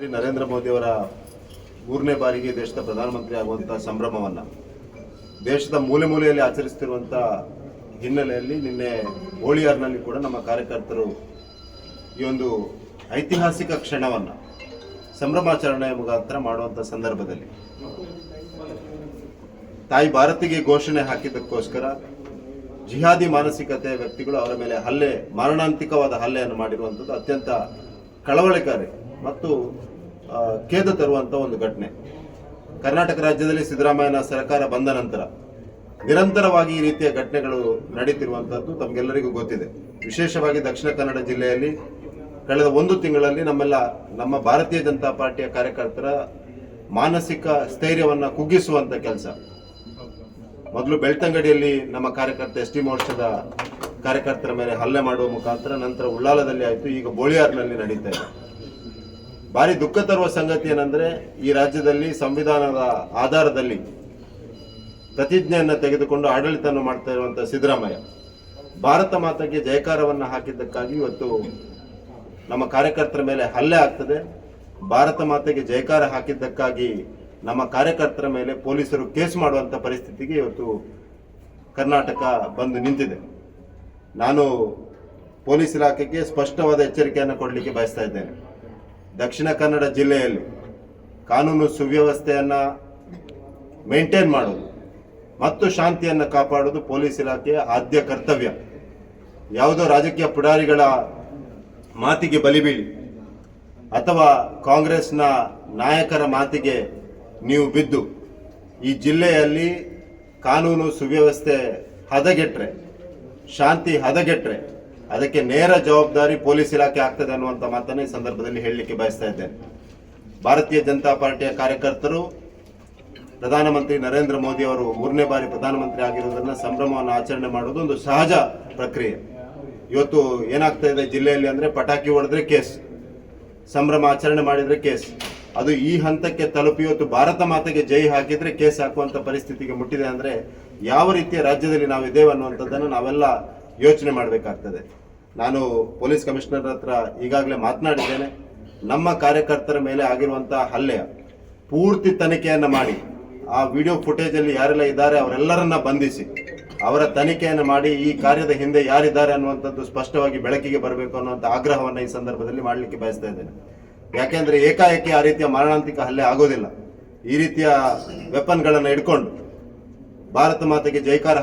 ಶ್ರೀ ನರೇಂದ್ರ ಮೋದಿಯವರ ಮೂರನೇ ಬಾರಿಗೆ ದೇಶದ ಪ್ರಧಾನಮಂತ್ರಿ ಆಗುವಂತಹ ಸಂಭ್ರಮವನ್ನು ದೇಶದ ಮೂಲೆ ಮೂಲೆಯಲ್ಲಿ ಆಚರಿಸ್ತಿರುವಂಥ ಹಿನ್ನೆಲೆಯಲ್ಲಿ ನಿನ್ನೆ ಹೋಳಿಯಾರ್ನಲ್ಲಿ ಕೂಡ ನಮ್ಮ ಕಾರ್ಯಕರ್ತರು ಈ ಒಂದು ಐತಿಹಾಸಿಕ ಕ್ಷಣವನ್ನು ಸಂಭ್ರಮಾಚರಣೆಯ ಮುಖಾಂತರ ಮಾಡುವಂಥ ಸಂದರ್ಭದಲ್ಲಿ ತಾಯಿ ಭಾರತಿಗೆ ಘೋಷಣೆ ಹಾಕಿದ್ದಕ್ಕೋಸ್ಕರ ಜಿಹಾದಿ ಮಾನಸಿಕತೆಯ ವ್ಯಕ್ತಿಗಳು ಅವರ ಮೇಲೆ ಹಲ್ಲೆ ಮಾರಣಾಂತಿಕವಾದ ಹಲ್ಲೆಯನ್ನು ಮಾಡಿರುವಂಥದ್ದು ಅತ್ಯಂತ ಕಳವಳಕಾರಿ ಮತ್ತು ಖೇದ ತರುವಂಥ ಒಂದು ಘಟನೆ. ಕರ್ನಾಟಕ ರಾಜ್ಯದಲ್ಲಿ ಸಿದ್ದರಾಮಯ್ಯನ ಸರ್ಕಾರ ಬಂದ ನಂತರ ನಿರಂತರವಾಗಿ ಈ ರೀತಿಯ ಘಟನೆಗಳು ನಡೀತಿರುವಂಥದ್ದು ತಮಗೆಲ್ಲರಿಗೂ ಗೊತ್ತಿದೆ. ವಿಶೇಷವಾಗಿ ದಕ್ಷಿಣ ಕನ್ನಡ ಜಿಲ್ಲೆಯಲ್ಲಿ ಕಳೆದ ಒಂದು ತಿಂಗಳಲ್ಲಿ ನಮ್ಮೆಲ್ಲ, ನಮ್ಮ ಭಾರತೀಯ ಜನತಾ ಪಾರ್ಟಿಯ ಕಾರ್ಯಕರ್ತರ ಮಾನಸಿಕ ಸ್ಥೈರ್ಯವನ್ನು ಕುಗ್ಗಿಸುವಂಥ ಕೆಲಸ. ಮೊದಲು ಬೆಳ್ತಂಗಡಿಯಲ್ಲಿ ನಮ್ಮ ಕಾರ್ಯಕರ್ತ ಎಸ್ ಟಿ ಮೋರ್ಚಾದ ಕಾರ್ಯಕರ್ತರ ಮೇಲೆ ಹಲ್ಲೆ ಮಾಡುವ ಮುಖಾಂತರ ನಂತರ ಉಳ್ಳಾಲದಲ್ಲಿ ಆಯಿತು, ಈಗ ಬೋಳಿಯಾರ್ನಲ್ಲಿ ನಡೀತಾ ಇದೆ. ಭಾರಿ ದುಃಖ ತರುವ ಸಂಗತಿ ಏನಂದ್ರೆ, ಈ ರಾಜ್ಯದಲ್ಲಿ ಸಂವಿಧಾನದ ಆಧಾರದಲ್ಲಿ ಪ್ರತಿಜ್ಞೆಯನ್ನು ತೆಗೆದುಕೊಂಡು ಆಡಳಿತವನ್ನು ಮಾಡ್ತಾ ಇರುವಂತ ಸಿದ್ದರಾಮಯ್ಯ, ಭಾರತ ಮಾತೆಗೆ ಜಯಕಾರವನ್ನು ಹಾಕಿದ್ದಕ್ಕಾಗಿ ಇವತ್ತು ನಮ್ಮ ಕಾರ್ಯಕರ್ತರ ಮೇಲೆ ಹಲ್ಲೆ ಆಗ್ತದೆ. ಭಾರತ ಮಾತೆಗೆ ಜಯಕಾರ ಹಾಕಿದ್ದಕ್ಕಾಗಿ ನಮ್ಮ ಕಾರ್ಯಕರ್ತರ ಮೇಲೆ ಪೊಲೀಸರು ಕೇಸ್ ಮಾಡುವಂಥ ಪರಿಸ್ಥಿತಿಗೆ ಇವತ್ತು ಕರ್ನಾಟಕ ಬಂದು ನಿಂತಿದೆ. ನಾನು ಪೊಲೀಸ್ ಇಲಾಖೆಗೆ ಸ್ಪಷ್ಟವಾದ ಎಚ್ಚರಿಕೆಯನ್ನು ಕೊಡಲಿಕ್ಕೆ ಬಯಸ್ತಾ ಇದ್ದೇನೆ. ದಕ್ಷಿಣ ಕನ್ನಡ ಜಿಲ್ಲೆಯಲ್ಲಿ ಕಾನೂನು ಸುವ್ಯವಸ್ಥೆಯನ್ನು ಮೇಂಟೈನ್ ಮಾಡೋದು ಮತ್ತು ಶಾಂತಿಯನ್ನು ಕಾಪಾಡೋದು ಪೊಲೀಸ್ ಇಲಾಖೆಯ ಆದ್ಯ ಕರ್ತವ್ಯ. ಯಾವುದೋ ರಾಜಕೀಯ ಪುಡಾರಿಗಳ ಮಾತಿಗೆ ಬಲಿಬೀಳಿ ಅಥವಾ ಕಾಂಗ್ರೆಸ್ನ ನಾಯಕರ ಮಾತಿಗೆ ನೀವು ಬಿದ್ದು ಈ ಜಿಲ್ಲೆಯಲ್ಲಿ ಕಾನೂನು ಸುವ್ಯವಸ್ಥೆ ಹದಗೆಟ್ರೆ ಶಾಂತಿ ಹದಗೆಟ್ರೆ ಅದಕ್ಕೆ ನೇರ ಜವಾಬ್ದಾರಿ ಪೊಲೀಸ್ ಇಲಾಖೆ ಆಗ್ತದೆ ಅನ್ನುವಂಥ ಮಾತನ್ನು ಈ ಸಂದರ್ಭದಲ್ಲಿ ಹೇಳಲಿಕ್ಕೆ ಬಯಸ್ತಾ ಇದ್ದೇನೆ. ಭಾರತೀಯ ಜನತಾ ಪಾರ್ಟಿಯ ಕಾರ್ಯಕರ್ತರು, ಪ್ರಧಾನಮಂತ್ರಿ ನರೇಂದ್ರ ಮೋದಿ ಅವರು ಮೂರನೇ ಬಾರಿ ಪ್ರಧಾನಮಂತ್ರಿ ಆಗಿರುವುದನ್ನು ಸಂಭ್ರಮವನ್ನು ಆಚರಣೆ ಮಾಡುವುದು ಒಂದು ಸಹಜ ಪ್ರಕ್ರಿಯೆ. ಇವತ್ತು ಏನಾಗ್ತಾ ಇದೆ ಜಿಲ್ಲೆಯಲ್ಲಿ ಅಂದರೆ ಪಟಾಕಿ ಹೊಡೆದ್ರೆ ಕೇಸ್, ಸಂಭ್ರಮ ಆಚರಣೆ ಮಾಡಿದರೆ ಕೇಸ್. ಅದು ಈ ಹಂತಕ್ಕೆ ತಲುಪಿ ಇವತ್ತು ಭಾರತ ಮಾತೆಗೆ ಜೈ ಹಾಕಿದ್ರೆ ಕೇಸ್ ಹಾಕುವಂತ ಪರಿಸ್ಥಿತಿಗೆ ಮುಟ್ಟಿದೆ ಅಂದ್ರೆ ಯಾವ ರೀತಿಯ ರಾಜ್ಯದಲ್ಲಿ ನಾವು ಇದ್ದೇವೆ ಅನ್ನುವಂಥದ್ದನ್ನು ನಾವೆಲ್ಲ ಯೋಚನೆ ಮಾಡಬೇಕಾಗ್ತದೆ. ನಾನು ಪೊಲೀಸ್ ಕಮಿಷನರ್ ಹತ್ರ ಈಗಾಗಲೇ ಮಾತನಾಡಿದ್ದೇನೆ. ನಮ್ಮ ಕಾರ್ಯಕರ್ತರ ಮೇಲೆ ಆಗಿರುವಂತಹ ಹಲ್ಲೆ, ಪೂರ್ತಿ ತನಿಖೆಯನ್ನು ಮಾಡಿ, ಆ ವಿಡಿಯೋ ಫುಟೇಜಲ್ಲಿ ಯಾರೆಲ್ಲ ಇದ್ದಾರೆ ಅವರೆಲ್ಲರನ್ನ ಬಂಧಿಸಿ, ಅವರ ತನಿಖೆಯನ್ನು ಮಾಡಿ ಈ ಕಾರ್ಯದ ಹಿಂದೆ ಯಾರಿದ್ದಾರೆ ಅನ್ನುವಂಥದ್ದು ಸ್ಪಷ್ಟವಾಗಿ ಬೆಳಕಿಗೆ ಬರಬೇಕು ಅನ್ನುವಂಥ ಆಗ್ರಹವನ್ನು ಈ ಸಂದರ್ಭದಲ್ಲಿ ಮಾಡಲಿಕ್ಕೆ ಬಯಸ್ತಾ ಇದ್ದೇನೆ. ಯಾಕೆಂದ್ರೆ ಏಕಾಏಕಿ ಆ ರೀತಿಯ ಮಾರಣಾಂತಿಕ ಹಲ್ಲೆ ಆಗೋದಿಲ್ಲ. ಈ ರೀತಿಯ ವೆಪನ್ಗಳನ್ನು ಇಟ್ಕೊಂಡು ಭಾರತ ಮಾತೆಗೆ ಜೈಕಾರ